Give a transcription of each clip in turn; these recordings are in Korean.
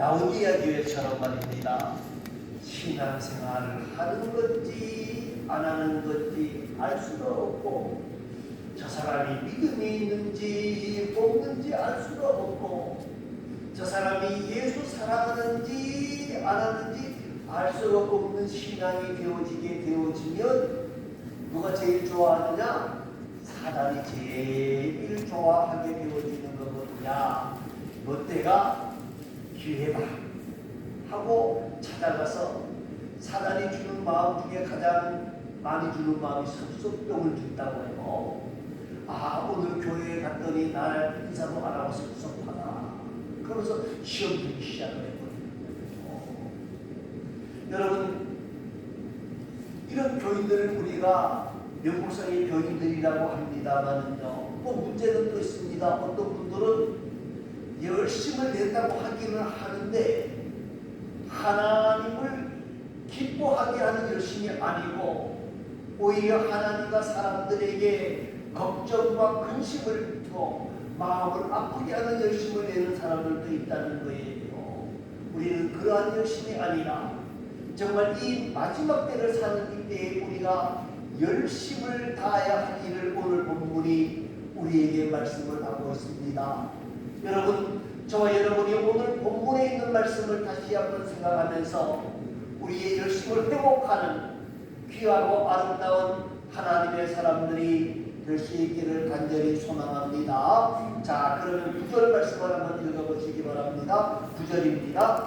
라우디아 교회처럼 말입니다. 신앙생활을 하는 건지 안 하는 건지 알 수가 없고 저 사람이 믿음이 있는지 없는지 알 수가 없고 저 사람이 예수 사랑하는지 안 하는지 알 수가 없는 신앙이 되어지게 되어지면 누가 제일 좋아하느냐? 사단이 제일 좋아하게 되어지는 거거든요. 롯데가 기회다 하고 찾아가서 사단이 주는 마음 중에 가장 많이 주는 마음이 섭섭병을 준다고 해요. 아 오늘 교회에 갔더니 날 인사도 안 하고 섭섭하다. 그러면서 시험 들기 시작을 해버리는 거예요. 여러분 이런 교인들을 우리가 명목상의 교인들이라고 합니다만은요. 뭐 문제는 또 있습니다. 어떤 분들은 열심을 낸다고 하기는 하는데 하나님을 기뻐하게 하는 열심이 아니고 오히려 하나님과 사람들에게 걱정과 근심을 더 마음을 아프게 하는 열심을 내는 사람들도 있다는 거예요. 우리는 그러한 열심이 아니라 정말 이 마지막 때를 사는 이때에 우리가 열심을 다해야 할 일을 오늘 본문이 우리에게 말씀을 하고 있습니다. 여러분, 저와 여러분이 오늘 본문에 있는 말씀을 다시 한번 생각하면서 우리의 열심을 회복하는 귀하고 아름다운 하나님의 사람들이 될 수 있기를 간절히 소망합니다. 자, 그러면 구절 말씀을 한번 읽어보시기 바랍니다. 구절입니다.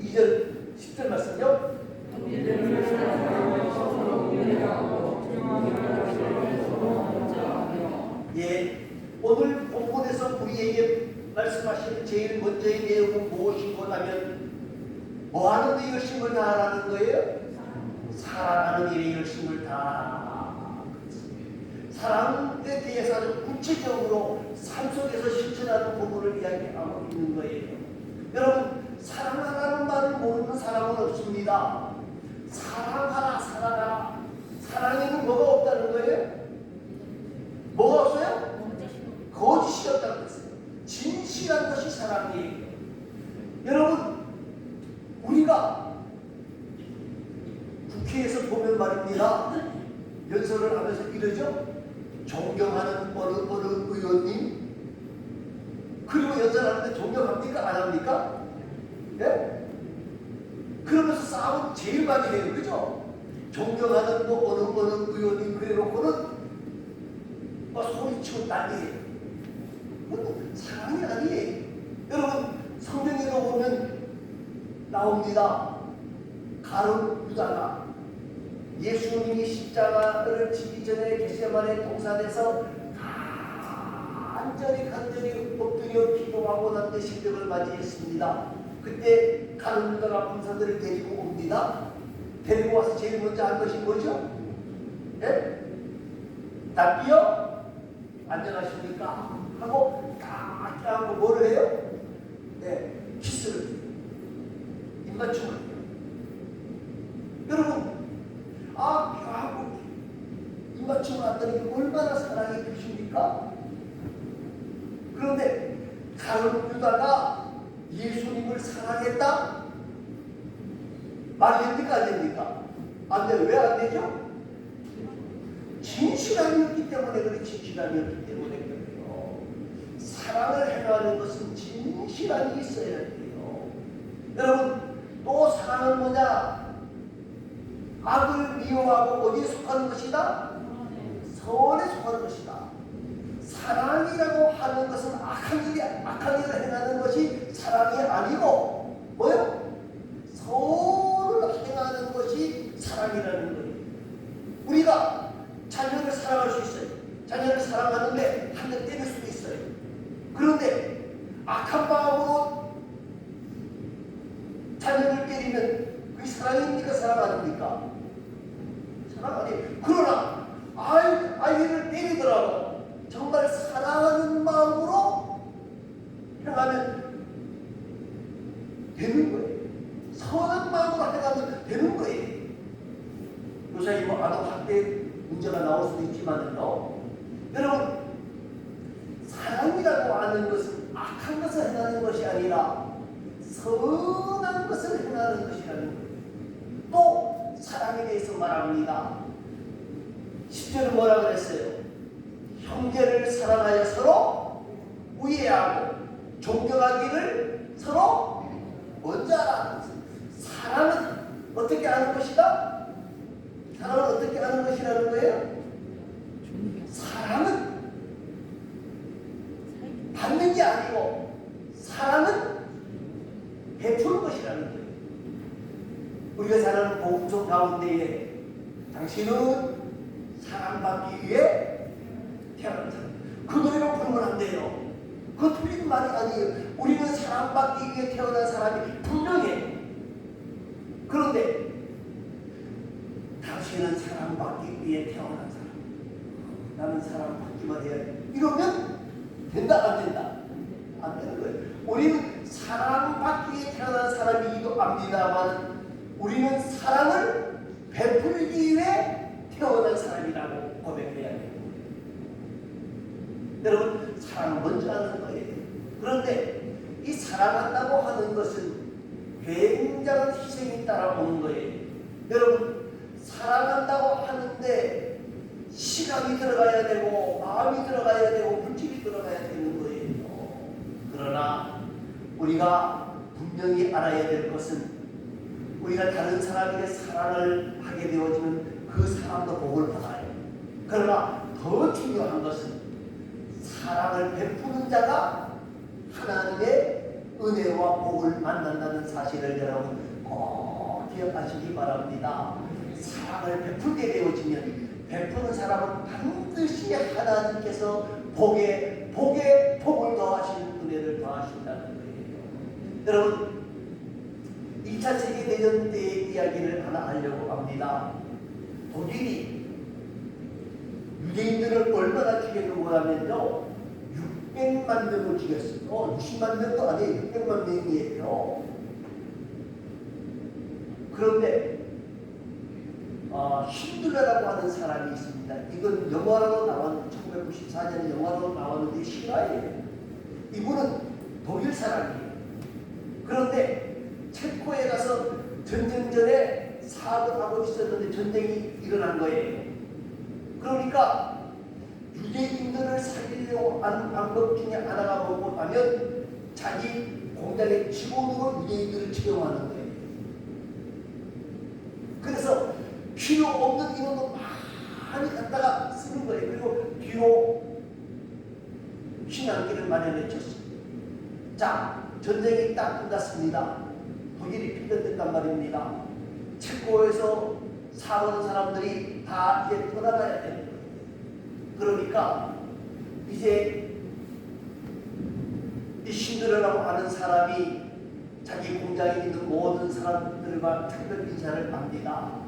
2절 10절 말씀요. 예, 오늘 본문에서 우리에게 말씀하시는 제일 먼저의 내용은 무엇이고 하면 뭐 하는데 열심을 다하라는 거예요? 사랑하는 일에 열심을 다하라. 사랑에 대해서 아주 구체적으로 삶 속에서 실천하는 부분을 이야기하고 있는 거예요. 여러분, 사랑하라는 말을 모르는 사람은 없습니다. 사랑하라, 사랑하라. 사랑에는 뭐가 없다는 거예요? 뭐가 없어요? 거짓이 없다는 것이에요. 진실한 것이 사랑이에요. 여러분, 우리가 국회에서 보면 말입니다. 연설을 하면서 이러죠. 존경하는 어느 어느 의원님 그리고 연설하는데 존경합니까? 안 합니까? 예? 그러면서 싸움 제일 많이 해요. 그죠? 존경하는 뭐 어느 어느 의원님 그래놓고는 막 소리치고 난리예요. 그건 사랑이 아니에요. 여러분 성경에 보면 나옵니다. 가룟 유다가 예수님이 십자가를 지기 전에 겟세마네 동산에서 간절히 간절히 엎드려 기도하고 난 뒤에 십자가를 맞이했습니다. 그때 가룟 유다가 군사들을 데리고 옵니다. 데리고 와서 제일 먼저 한 것이 뭐죠? 예? 답비요? 안녕하십니까? 하고 딱 하고 뭐를 해요? 네, 키스를 입맞춤을 해요. 여러분, 아, 하고 입맞춤을 한다는 게 얼마나 사랑이 크십니까? 그런데 가룟 유다가 예수님을 사랑했다? 말이 됩니까? 안 됩니까? 안 돼요. 왜안 되죠? 진실함이었기 때문에 그래 진실함이었기 때문에 그래요. 사랑을 행하는 것은 진실함이 있어야 돼요. 여러분 또 사랑은 뭐냐? 악을 미워하고 어디에 속하는 것이다? 선에 속하는 것이다. 사랑이라고 하는 것은 악한 일이 악한 일을 행하는 것이 사랑이 아니고 뭐요? 선을 행하는 것이 사랑이라는 거예요. 우리가 자녀를 사랑할 수 있어요. 자녀를 사랑하는데 한 대 때릴 수도 있어요. 그런데 악한 마음으로 자녀를 때리면 그게 사랑입니까? 사랑 아닙니까? 사랑 아니에요. 그러나 아이, 아이를 때리더라도 정말 사랑하는 마음으로 행하면 되는 거예요. 선한 마음으로 행하면 되는 거예요. 요새 뭐 아동 학대 문제가 나올 수도 있지만은요. 여러분 사랑이라고 하는 것은 악한 것을 행하는 것이 아니라 선한 것을 행하는 것이라는 거예요. 또 사랑에 대해서 말합니다. 10절은 뭐라 그랬어요? 형제를 사랑하여 서로 우애하고 존경하기를 서로 먼저 하라. 사랑은 어떻게 하는 것이다? 사랑은 어떻게 하는 것이라는 거예요? 사랑은 게 아니고 사랑은 베푸는 것이라는 거예요. 우리가 사는 복음성 가운데에 당신은 사랑받기 위해 사람. 그 노래가 부르면 안 돼요. 그거 틀린 말이 아니에요. 우리는 사랑받기 위해 태어난 사람이 분명해. 그런데 당신은 사랑받기 위해 태어난 사람. 나는 사랑받기만 해야 돼. 이러면 된다 안 된다? 안 되는 거예요. 우리는 사랑받기 위해 태어난 사람이기도 합니다만 우리는 사랑을 베풀기 위해 태어난 사람이라고 고백해야 돼요. 여러분 사랑을 먼저 하는 거예요. 그런데 이 사랑한다고 하는 것은 굉장한 희생이 따라오는 거예요. 여러분 사랑한다고 하는데 시간이 들어가야 되고 마음이 들어가야 되고 물질이 들어가야 되는 거예요. 그러나 우리가 분명히 알아야 될 것은 우리가 다른 사람에게 사랑을 하게 되어지면 그 사람도 복을 받아요. 그러나 더 중요한 것은 사랑을 베푸는 자가 하나님의 은혜와 복을 만난다는 사실을 여러분 꼭 바랍니다. 사랑을 베풀게 되어지면 베푸는 사람은 반드시 하나님께서 복에 복에 복을 더하시는 은혜를 더하신다는 거예요. 여러분 2차 세계대전 때의 이야기를 하나 하려고 합니다. 독일이 유대인들을 얼마나 죽였는고 하면요. 600만 명을 죽였어요. 어, 60만 명도 아니에요. 600만 명이에요. 그런데 어, 힌들러라고 하는 사람이 있습니다. 이건 영화로 나왔 1994년에 영화로 나왔는데 실화예요. 이분은 독일 사람이에요. 그런데 체코에 가서 전쟁 전에 사업을 하고 있었는데 전쟁이 일어난 거예요. 그러니까 유대인들을 살리려고 하는 방법 중에 하나가 뭐냐면 자기 공장의 직원으로 유대인들을 채용하는 거예요. 그래서 필요 없는 인원도 많이 갖다가 쓰는 거예요. 그리고 뒤로 신앙길을 마련해 줬어요. 자, 전쟁이 딱 끝났습니다. 독일이 필요했단 말입니다. 체코에서 사는 사람들이 다 이제 떠나가야 거예요. 그러니까 이제 이 신드라라고 하는 사람이 자기 공장에 있는 모든 사람들과 특별 인사를 합니다.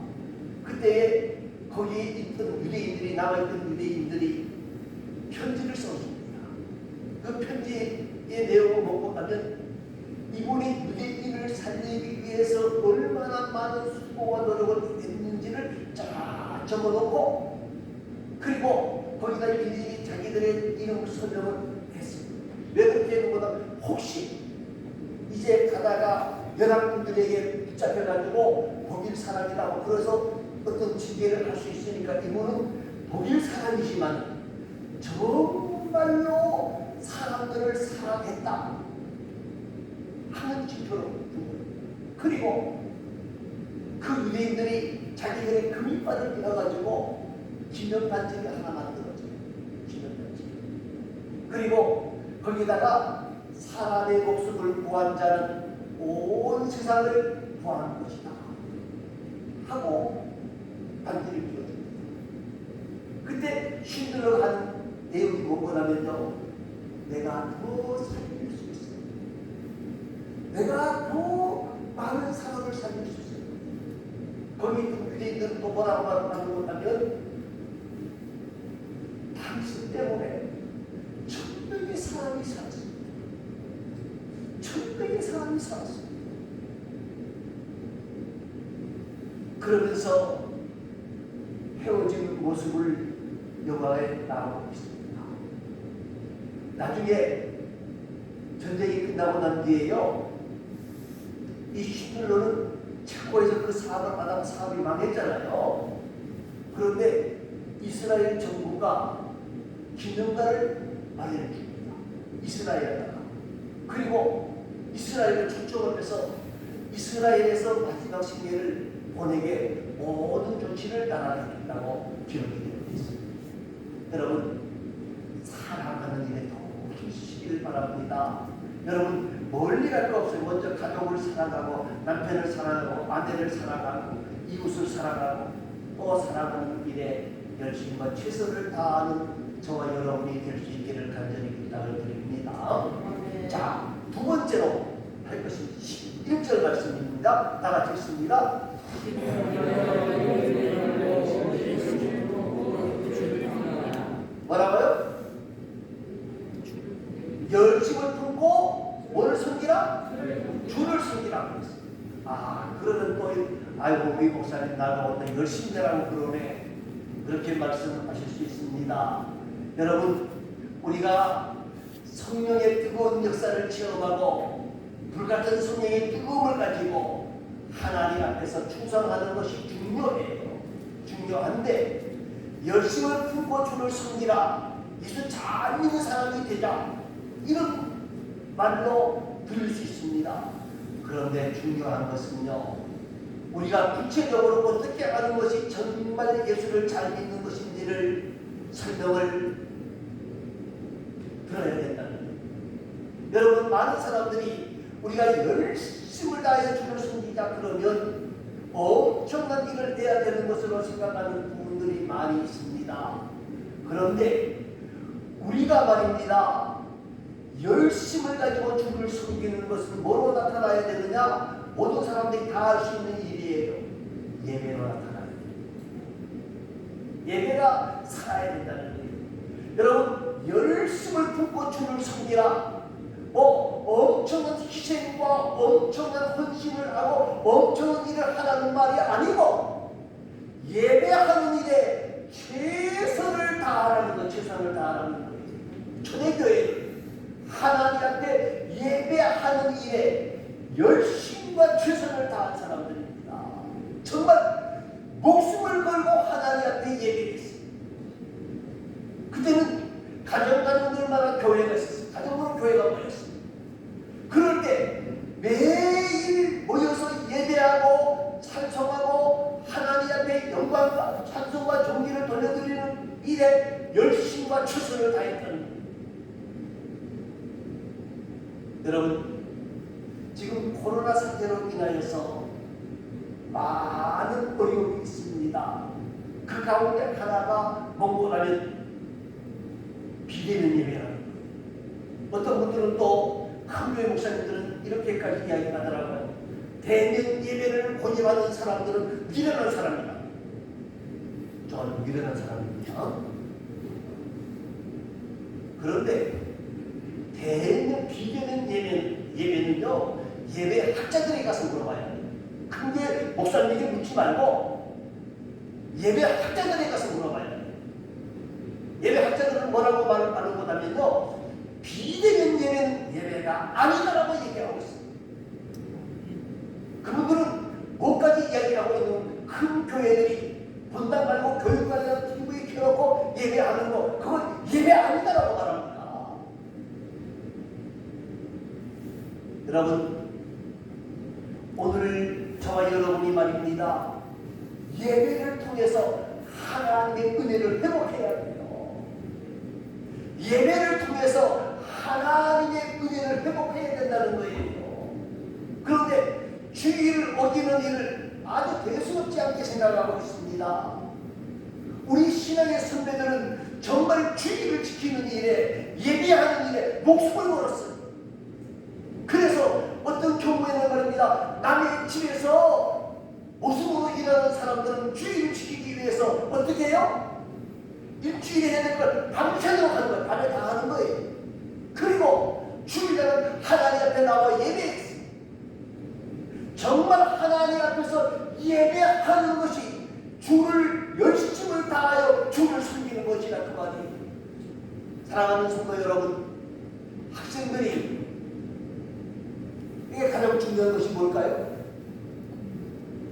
그때 거기에 있던 유대인들이 남아있던 유대인들이 편지를 써줍니다. 그 편지의 내용을 보고 가면 이분이 유대인을 살리기 위해서 얼마나 많은 수고와 노력을 했는지를 쫙 적어놓고 그리고 거기다 일일이 자기들의 이름을 설명을 했습니다. 왜 그렇게 했는가 혹시 이제 가다가 연합군들에게 붙잡혀가지고 독일 사람이라고 그래서 어떤 징계를 할 수 있으니까 이분은 독일 사람이지만 정말로 사람들을 사랑했다 하는 지표로. 그리고 그 유대인들이 자기들의 금이빨을 빌어가지고 기념반지를 하나 만들어줘요. 기념반지. 그리고 거기다가 사람의 목숨을 구한 자는 온 세상을 구하는 것이다. 하고 반지를 끼워줍니다. 한 내용이 뭐냐면요. 내가 더 살릴 수 있어. 내가 더 많은 사람을 살릴 수 있어. 거기 있는 유대인들은 또 뭐라고 말하는 거냐면 당신 때문에 천명의 사람이 살았어. 천명의 사람이 살았어. 그러면서 헤어진 모습을 영광에 나오고 있습니다. 나중에 전쟁이 끝나고 난 뒤에요. 이 히틀러는 체코에서 그 사업을 하다가 사업이 망했잖아요. 그런데 이스라엘 정부가 기념관을 마련해 줍니다. 이스라엘에다가. 그리고 이스라엘을 초청을 해서 이스라엘에서 마지막 생애를 보내게 모든 조치를 따라하겠다고 기록이. 여러분 사랑하는 일에 더욱 힘쓰기를 바랍니다. 여러분 멀리 갈 거 없어요. 먼저 가족을 사랑하고 남편을 사랑하고 아내를 사랑하고 이웃을 사랑하고 또 사랑하는 일에 열심과 최선을 다하는 저와 여러분이 될 수 있기를 간절히 부탁을 드립니다. 자, 두 번째로 할 것은 11절 말씀입니다. 다 같이 읽습니다. 뭐라고요? 열심을 품고 뭐를 섬기라? 주를 섬기라 그랬어요. 아, 그러면 또 이- 아이고 우리 목사님 나가 어떤 열심히 되라고 그러네. 그렇게 말씀하실 수 있습니다. 여러분, 우리가 성령의 뜨거운 역사를 체험하고 불같은 성령의 뜨거움을 가지고 하나님 앞에서 충성하는 것이 중요해요. 중요한데 열심을 품고 주를 섬기라. 예수 잘 믿는 사람이 되자. 이런 말로 들을 수 있습니다. 그런데 중요한 것은요. 우리가 구체적으로 어떻게 하는 것이 정말 예수를 잘 믿는 것인지를 설명을 들어야 된다는 거예요. 여러분 많은 사람들이 우리가 열심을 다해 주를 섬기자 그러면 엄청난 일을 해야 되는 것으로 생각하는 부분들이 많이 있습니다. 그런데 우리가 말입니다. 열심을 가지고 주를 섬기는 것은 뭐로 나타나야 되느냐? 모든 사람들이 다 할 수 있는 일이에요. 예배로 나타나야 돼요. 예배가 살아야 된다는 거예요. 여러분 열심을 품고 주를 섬기라. 뭐 엄청난 희생과 엄청난 헌신을 하고 엄청난 일을 하라는 말이 아니고 예배하는 일에 최선을 다하라는 것, 최선을 다하라는 거예요. 초대교회 하나님 앞에 예배하는 일에 열심과 최선을 다한 사람들입니다. 정말 목숨을 걸고 하나님 앞에 예배했어요. 그때는 가정 가정들마다 교회가 있었어요. 가정으로 교회가 모였어요. 그럴 때 매일 모여서 예배하고 찬송하고 영광과 찬송과 존귀를 돌려드리는 일에 열심과 최선을 다했다는. 여러분 지금 코로나 사태로 인하여서 많은 어려움이 있습니다. 그 가운데 하나가 뭔고 하면 비대면 예배라는. 어떤 분들은 또 큰교회 목사님들은 이렇게까지 이야기하더라고요. 대면 예배를 고집하는 사람들은 미련한 사람이다. 저는 미련한 사람입니다. 그런데 대면 비대면 예배, 예배는요 예배 학자들이 가서 물어봐야 돼요. 큰교회 목사님에게 묻지 말고 예배 학자들이 가서 물어봐야 돼요. 예배 학자들은 뭐라고 말을 하는 거냐면요 비대면 예배는 예배가 아니다라고 얘기하고 있어요. 그분들은 뭐까지 이야기하고 있는 큰 교회들이 본당 말고 교육관이나 TV에 켜놓고 예배하는 거 그건 예배 아니다라고 말합니다. 여러분 오늘 저와 여러분이 말입니다. 예배를 통해서 하나님의 은혜를 회복해야 돼요. 예배를 통해서 하나님의 은혜를 회복해야 된다는 거예요. 그런데 주의를 어기는 일을 아주 대수롭지 않게 생각하고 있습니다. 우리 신앙의 선배들은 정말 주의를 지키는 일에 예배하는 일에 목숨을 걸었어요. 그래서 어떤 경우에는 말입니다. 남의 집에서 모습으로 일하는 사람들은 주의를 지키기 위해서 어떻게 해요? 일주일에 해야 될 걸 밤새도록 하는 거예요. 밤에 다 하는 거예요. 그리고 주일에는 하나님 앞에 나와 예배했어요. 정말 하나님 앞에서 예배하는 것이 주를 열심을 다하여 주를 섬기는 것이라 그 말이 사랑하는 성도 여러분 학생들이 이게 가장 중요한 것이 뭘까요?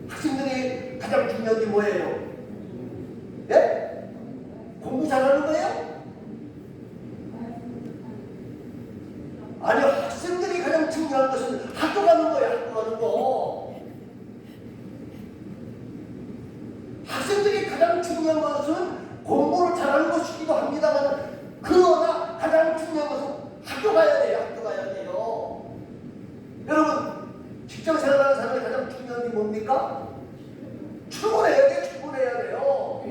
학생들이 가장 중요한 게 뭐예요? 예? 공부 잘하는 거예요? 아니요 학생들이 가장 중요한 것은 학교 가는 거예요 학교 가는 거 학생들이 가장 중요한 것은 공부를 잘하는 것이기도 합니다만 그러나 가장 중요한 것은 학교 가야 돼요 학교 가야 돼요 여러분 직장 생활하는 사람이 가장 중요한 게 뭡니까? 출근해야 돼 출근해야 돼요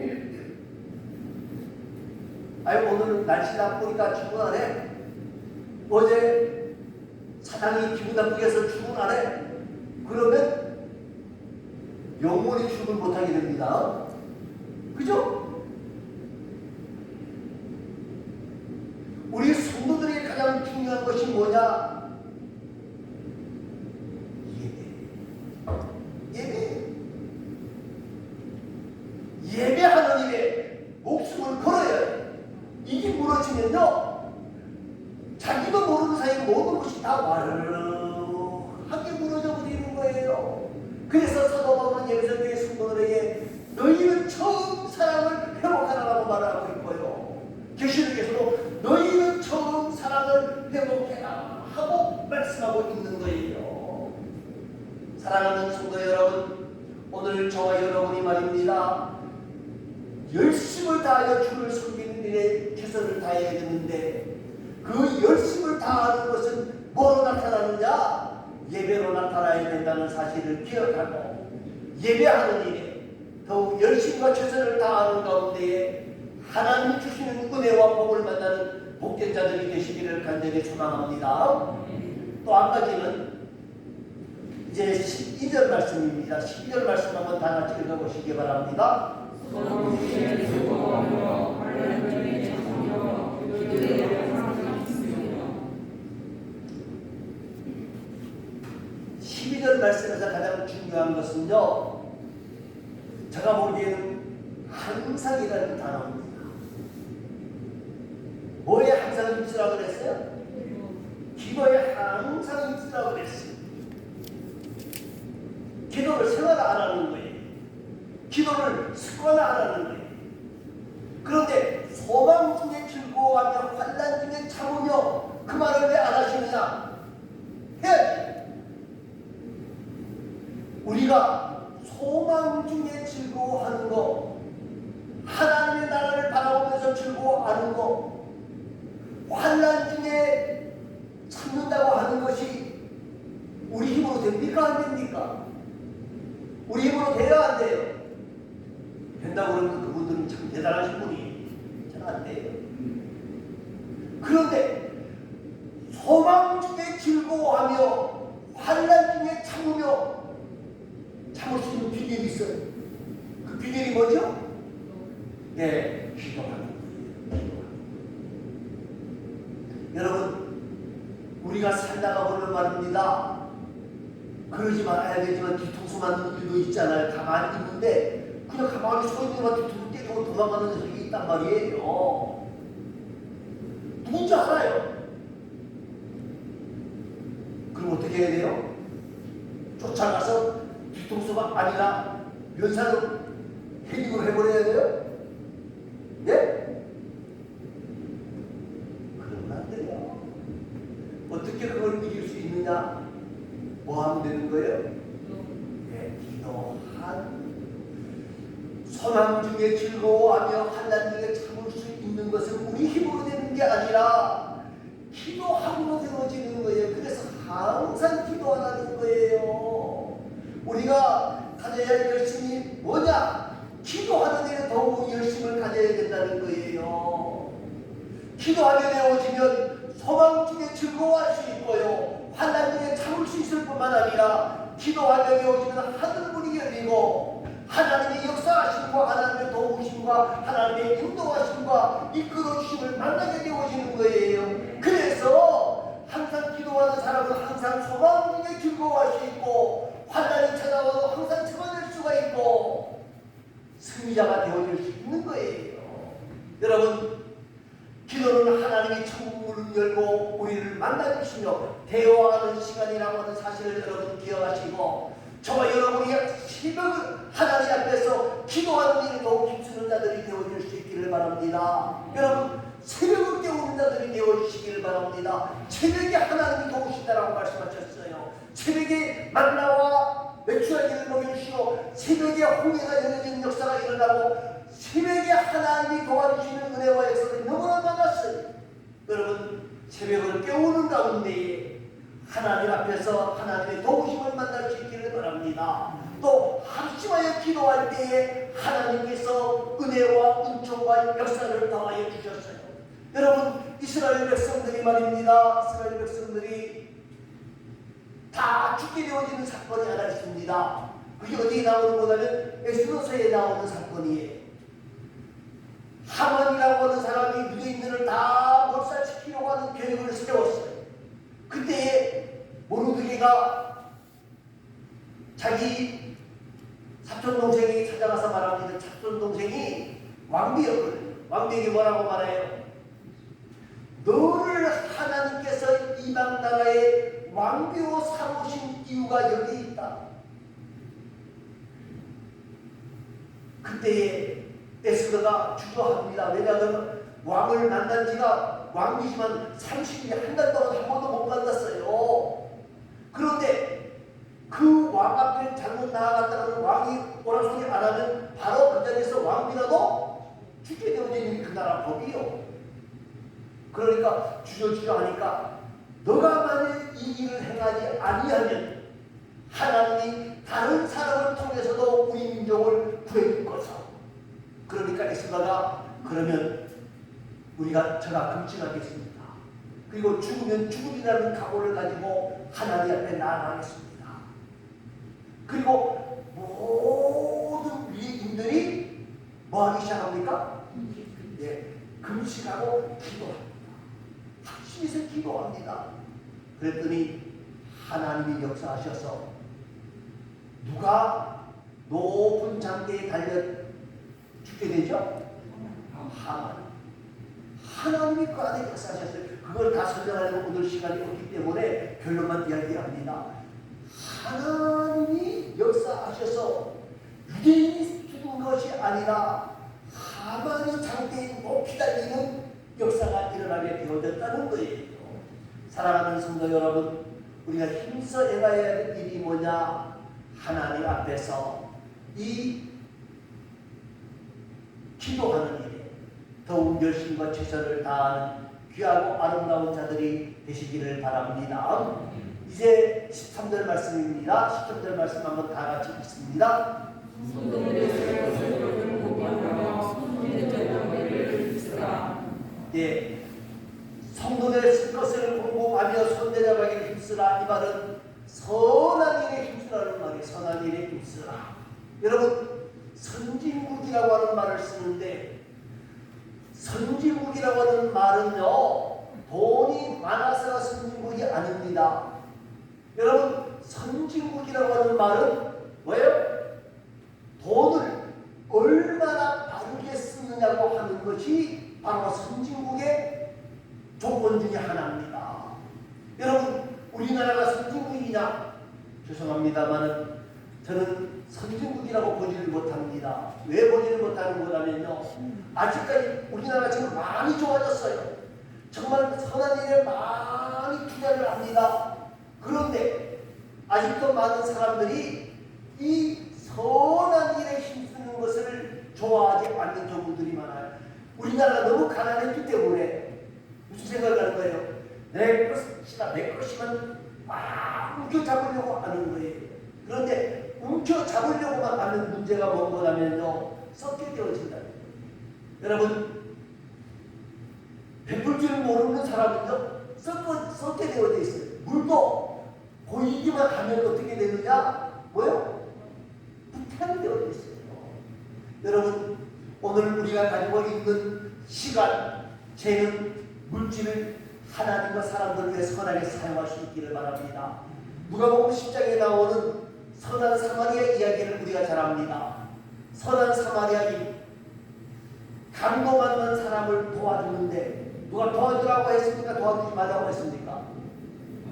아유 오늘 날씨 나쁘니까 출근 안 해? 어제 사장이 기분 나쁘게 해서 출근 안 해? 그러면 영원히 출근 못하게 됩니다. 그죠? 우리 성도들에게 가장 중요한 것이 뭐냐? 예배. 예배. 예배하는 일에 목숨을 걸어야 돼. 이게 무너지면요. 자기도 모르는 사이에 모든 것이 다 와르르하게 무너져 버리는 거예요. 그래서 사도 바울은 예루살렘의 성도들에게 너희는 처음 사랑을 회복하라고 말하고 있고요. 계시록에서도 너희는 처음 사랑을 회복해라 하고 말씀하고 있는 거예요. 사랑하는 성도 여러분, 오늘 저와 여러분이 말입니다. 열심을 다하여 주를 섬기는 일에 최선을 다해야 되는데 그 열심을 다하는 것은 뭐로 나타나느냐? 예배로 나타나야 된다는 사실을 기억하고 예배하는 일에 더욱 열심과 최선을 다하는 가운데에 하나님이 주시는 은혜와 복을 만나는 복된 자들이 되시기를 간절히 소망합니다. 또 한 가지는 이제 12절 말씀입니다. 12절 말씀 한번 다 같이 읽어보시기 바랍니다. 서로 지혜 주고하며 하나님의 창조 그들의 항상 있으며 12절 말씀에서 가장 중요한 것은요. 제가 보기에는 항상이라는 단어입니다. 뭐에 항상 입수라고 그랬어요? 기도에 항상 입수라고 그랬어요. 기도를 생활 안 하는 거예요. 기도를 습관화 안 하는 거예요. 그런데 소망 중에 즐거워하며 환란 중에 참으며 그 말을 왜 안 하시느냐? 해야지. 우리가 소망 중에 즐거워하는 거, 하나님의 나라를 바라보면서 즐거워하는 거, 환란 중에 참는다고 하는 것이 우리 힘으로 됩니까 안 됩니까? 우리 힘으로 돼야 안 돼요. 된다고 그러면 그분들은 참 대단하신 분이에요. 잘안 돼요. 그런데 소망 중에 즐거워하며 환란 중에 참으며 참을 수 있는 비결이 있어요. 그 비결이 뭐죠? 네, 기도하는 거예요. 여러분, 우리가 살다가 보면 말입니다. 그러지 말아야 되지만 뒤통수 맞는 우리도 있잖아요. 가만히 있는데 그냥 가만히 서 있는 것 뒤통수 때리고 도망가는 녀석이 있단 말이에요. 누군지 알아요. 그럼 어떻게 해야 돼요? 쫓아가서 뒤통수가 아니라 면사로 헤딩을 해버려야 돼요? 예? 그러면 안 돼요. 어떻게 그걸 이길 수 있느냐? 뭐 하면 되는 거예요? 예, 기도한 소망 중에 즐거워하며 환난 중에 참을 수 있는 것은 우리 힘으로 되는 게 아니라 기도함으로 되어지는 거예요. 그래서 항상 기도하라는 거예요. 우리가 가져야 할 열심이 뭐냐? 기도하는 일에 더욱 열심을 가져야 된다는 거예요. 기도하게 되어지면 소망 중에 즐거워할 수 있고요. 환난 중에 참을 수 있을 뿐만 아니라 기도하게 되어지면 하늘문이 열리고 하나님의 역사하심과 하나님의 도우심과 하나님의 인도하심과 이끌어주심을 만나게 되어지는 거예요. 그래서 항상 기도하는 사람은 항상 소망 중에 즐거워할 수 있고 환난이 찾아와도 항상 참아낼 수가 있고 승리자가 되어줄 수 있는 거예요. 여러분 기도는 하나님이 천국문을 열고 우리를 만나주시며 대화하는 시간이라고 하는 사실을 여러분 기억하시고 저와 여러분이 새벽을 하나님 앞에서 기도하는 일에 더욱 힘쓰는 자들이 되어줄 수 있기를 바랍니다. 여러분 새벽을 깨우는 자들이 되어주시기를 바랍니다. 새벽에 하나님이 도우신다라고 말씀하셨어요. 새벽에 만나와 맥주하기를 먹여주시고 새벽에 홍해가 열려지는 역사가 일어나고 새벽에 하나님이 도와주시는 은혜와 역사가 너무나 많았어요. 여러분 새벽을 깨우는 가운데에 하나님 앞에서 하나님의 도우심을 만날 수 있기를 바랍니다. 또 합심하여 기도할 때에 하나님께서 은혜와 은총과 역사를 더하여 주셨어요. 여러분 이스라엘 백성들이 말입니다. 이스라엘 백성들이 다 죽게 되어지는 사건이 하나 있습니다. 그게 어디에 나오는 거냐면 엑스도서에 나오는 사건이에요. 하만이라고 하는 사람이 유대인들을 다 몰살시키려고 하는 계획을 세웠어요. 그때 모르드게가 자기 사촌 동생이 찾아가서 말합니다. 사촌 동생이 왕비였거든요. 왕비에게 뭐라고 말해요? 너를 하나님께서 이방 나라의 왕비로 삼으신 이유가 여기 있다. 그때에 에스더가 주저합니다. 왜냐하면 왕을 만난 지가 왕이지만 30일 한달 동안 한 번도 못 만났어요. 그런데 그 왕 앞에 잘못 나아갔다가 왕이 오라 소리 안 하면 바로 그 자리에서 왕비라도 죽게 되어지는 그 나라 법이요. 그러니까 주저주저 하니까 너가 만약 이 일을 행하지 아니하면 하나님이 다른 사람을 통해서도 우리 민족을 구해줄 것이다. 그러니까 에스더가 그러면 우리가 저가 금식하겠습니다. 그리고 죽으면 죽음이라는 각오를 가지고 하나님 앞에 나아가겠습니다. 그리고 모든 위인들이 뭐 하기 시작합니까? 예, 금식하고 기도합니다. 합심해서 기도합니다. 그랬더니 하나님이 역사하셔서 누가 높은 장대에 달려 죽게 되죠? 하나님. 하나님이 그 안에 역사하셨어요. 그걸 다 설명하려고 오늘 시간이 없기 때문에 결론만 이야기합니다. 하나님이 역사하셔서 유대인이 죽은 것이 아니라 하만이 장대에 높이 달리는 역사가 일어나게 되어졌다는 거예요. 사랑하는 성도 여러분, 우리가 힘써 해가야 할 일이 뭐냐? 하나님 앞에서 이 기도하는 일에 더욱 열심과 최선을 다하는 귀하고 아름다운 자들이 되시기를 바랍니다. 이제 13절 말씀입니다. 13절 말씀 한번 다 같이 읽습니다. 예, 성도들의 쓸 것을 공부하며 손대잡아기를 힘쓰라 이 말은 선한 일에 힘쓰라는 말이에요. 선한 일에 힘쓰라. 여러분 선진국이라고 하는 말을 쓰는데 선진국이라고 하는 말은요 돈이 많아서가 선진국이 아닙니다. 여러분 선진국이라고 하는 말은 뭐예요? 돈을 얼마나 바르게 쓰느냐고 하는 것이 바로 선진국의 조건 중에 하나입니다. 여러분 우리나라가 선진국이냐? 죄송합니다만은 저는 선진국이라고 보지를 못합니다. 왜 보지를 못하는 거냐면요. 아직까지 우리나라가 지금 많이 좋아졌어요. 정말 선한 일에 많이 투자를 합니다. 그런데 아직도 많은 사람들이 이 선한 일에 힘쓰는 것을 좋아하지 않는 경우들이 많아요. 우리나라가 너무 가난했기 때문에 무슨 생각을 하는 거예요? 내 것이다, 내 것이면 막 움켜잡으려고 하는 거예요. 그런데 움켜잡으려고만 하는 문제가 뭔 거냐면요. 썩게 되어진다. 여러분, 베풀 줄 모르는 사람은요, 썩어, 썩게 되어져 있어요. 물도 보이기만 하면 어떻게 되느냐? 뭐요? 부탄이 되어져 있어요. 여러분, 오늘 우리가 가지고 있는 시간, 재능, 물질을 하나님과 사람들을 위해 선하게 사용할 수 있기를 바랍니다. 누가복음 10장에 나오는 선한 사마리아 이야기를 우리가 잘 압니다. 선한 사마리아인 강도 만난 사람을 도와주는데 누가 도와주라고 했습니까? 도와주지 말라고 했습니까?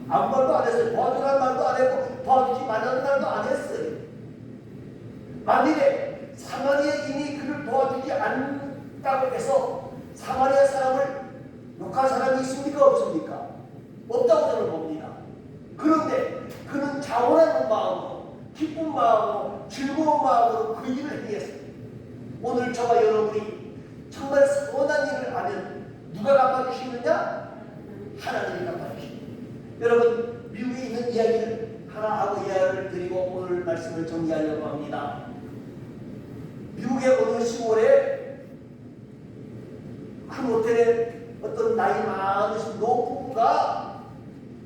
아무 말도 안 했어요. 도와주라는 말도 안 했고 도와주지 말라는 말도 안 했어요. 만일에 사마리아인이 그를 도와주지 않다고 해서 사마리아 사람을 욕한 사람이 있습니까? 없습니까? 없다고 저는 봅니다. 그런데 그는 자원하는 마음으로 기쁜 마음으로 즐거운 마음으로 그 일을 행했어요. 오늘 저와 여러분이 정말 선한 일을 하면 누가 갚아주시느냐? 하나님이 갚아주십니다. 여러분 미국에 있는 이야기를 하나 하고 이야기를 드리고 오늘 말씀을 정리하려고 합니다. 미국의 어느 시골에 큰 호텔에 어떤 나이 많으신 노부부가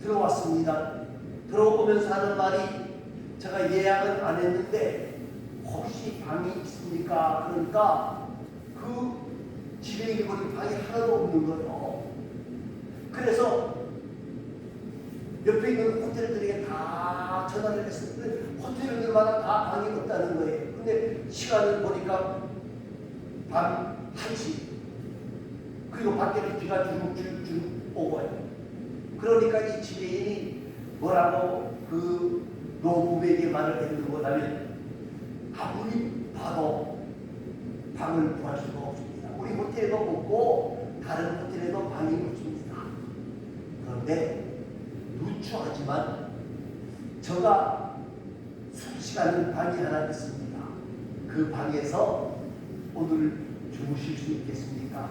들어왔습니다. 들어오면서 하는 말이 제가 예약은 안 했는데 혹시 방이 있습니까? 그러니까 그 집에 있는 방이 하나도 없는 거예요. 그래서 옆에 있는 호텔들에게 다 전화를 했었는데 호텔들마다 다 방이 없다는 거예요. 근데 시간을 보니까 밤 1시 그리고 밖에는 비가 주룩주룩 오고 요 그러니까 이 지배인이 뭐라고 그 노부부에게 말을 해주는 거냐면 아무리 봐도 방을 구할 수가 없습니다. 우리 호텔에도 없고 다른 호텔에도 방이 없습니다. 그런데 누추하지만 저가 숙시가는 방이 하나 있습니다. 그 방에서 오늘 주무실 수 있겠습니까?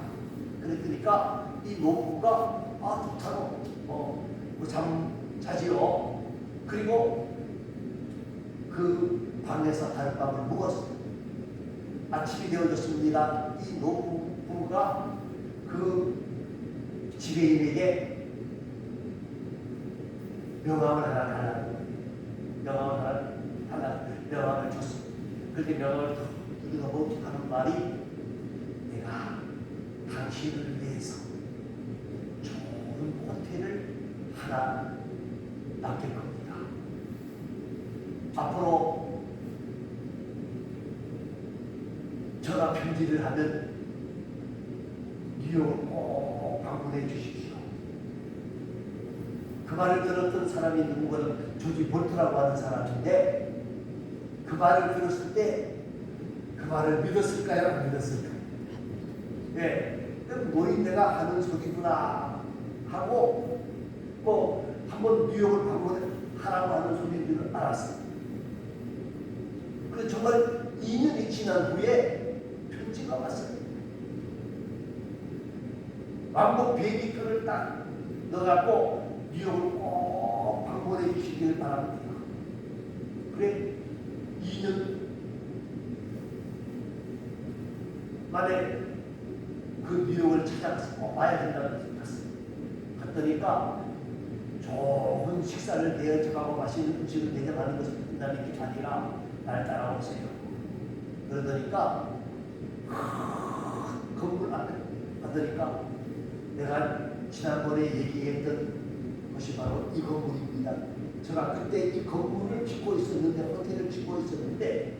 그랬더니까 이 노부가 아 좋다고 어잠 자지요. 그리고 그 방에서 하룻밤을 묵었어요. 아침이 되어졌습니다. 이 노부부가 그 지배인에게 명함을 하나 거예요. 명함을 하나 달라 명함을 줬어요. 그렇게 명함을 읽어보고 하는 말이 내가 당신을 위해서 좋은 호텔을 하나 맡길 겁니다. 앞으로 전화 편지를 하면 뉴욕을 꼭 방문해 주십시오. 그 말을 들었던 사람이 누구거든 조지 볼트라고 하는 사람인데 그 말을 들었을 때 그 말을 믿었을까요? 안 믿었을까요? 예, 그 노인네가 하는 소리구나 하고 뭐 한번 뉴욕을 방문하라고 하는 소리인 줄 알았어요. 그 정말 2년이 지난 후에 편지가 왔어요. 왕복 비행기표를 딱 넣어갖고 뉴욕을 꼭 방문해 주시길 바랍니다. 그래 2년 만에 그 뉴욕을 찾아가서 꼭 와야 된다고 갔어요. 갔더니까 좋은 식사를 대접하고 맛있는 음식을 대접하는 것을 끝나는 게 아니라 날 따라오세요. 그러더니까 큰 건물 앞에 가더니까 내가 지난번에 얘기했던 것이 바로 이 건물입니다. 제가 그때 이 건물을 짓고 있었는데 호텔을 짓고 있었는데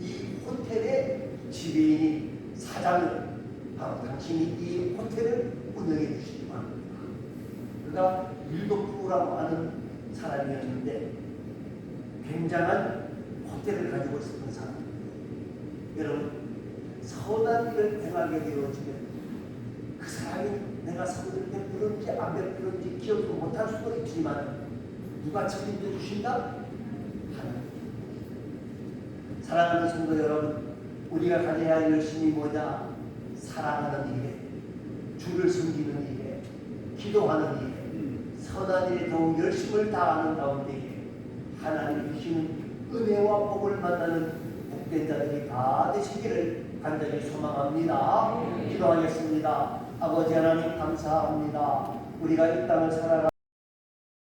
이 호텔의 지배인이 사장이 바로 당신이 이 호텔을 운영해 주시기 바랍니다. 그가 밀도프라고 하는 사람이었는데 굉장한 호텔을 가지고 있었던 사람. 여러분 선한 일을 행하게 되어지면 그 사람이 내가 선을 베푸는지 안 베푸는지 기억도 못할 수도 있지만 누가 책임져 주신다? 하나님. 사랑하는 성도 여러분, 우리가 가져야 할 열심이 뭐냐? 사랑하는 일에, 주를 섬기는 일에, 기도하는 일에, 선한 일에 더욱 열심을 다하는 가운데 하나님 주시는 은혜와 복을 만나는 복된 자들이 다 되시기를 간절히 소망합니다. 기도하겠습니다. 아버지 하나님 감사합니다. 우리가 이 땅을 살아가